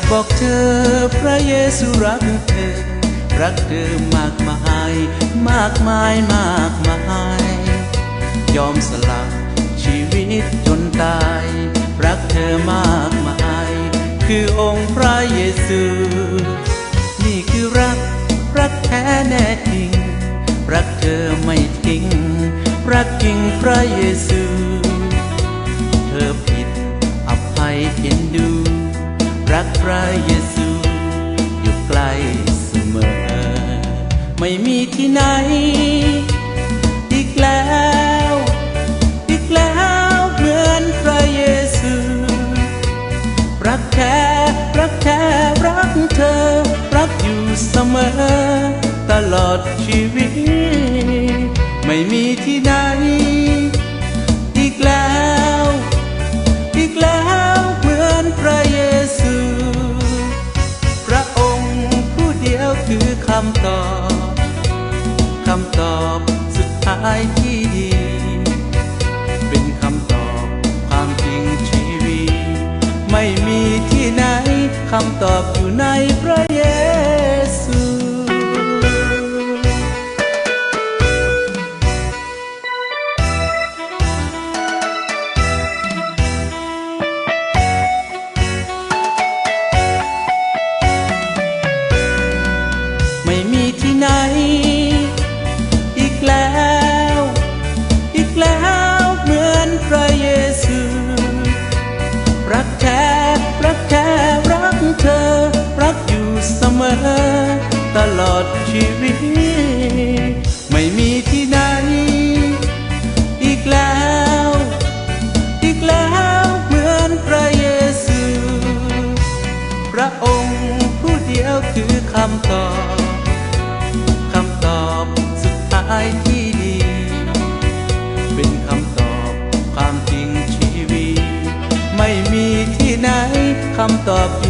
ากบอกเธอ พระเยซูรักเธอ รักเธอมากมาย มากมายมากมาย ยอมสละชีวิตจนตาย รักเธอมากมาย คือองค์พระเยซู นี่คือรัก รักแท้แน่จริง รักเธอไม่ทิ้ง รักจริงพระเยซู รักพระเยซูอยู่ใกล้เสมอ ไม่มีที่ไหน อีกแล้ว อีกแล้วเหมือนพระเยซู รักแท้รักแท้รักเธอ รักอยู่เสมอ ตลอดชีวิต ไม่มีที่ไหนายที่ดีเป็นคำตอบความจริงชีวิตไม่มีที่ไหนคำตอบอยู่ในพระ ตลอดชีวิต ไม่มีที่ไหน อีกแล้ว อีกแล้วเหมือนพระเยซู พระองค์ผู้เดียวคือคำตอบคำตอบสุดท้ายที่ดี เป็นคำตอบความจริงชีวิต ไม่มีที่ไหนคำตอบอยู่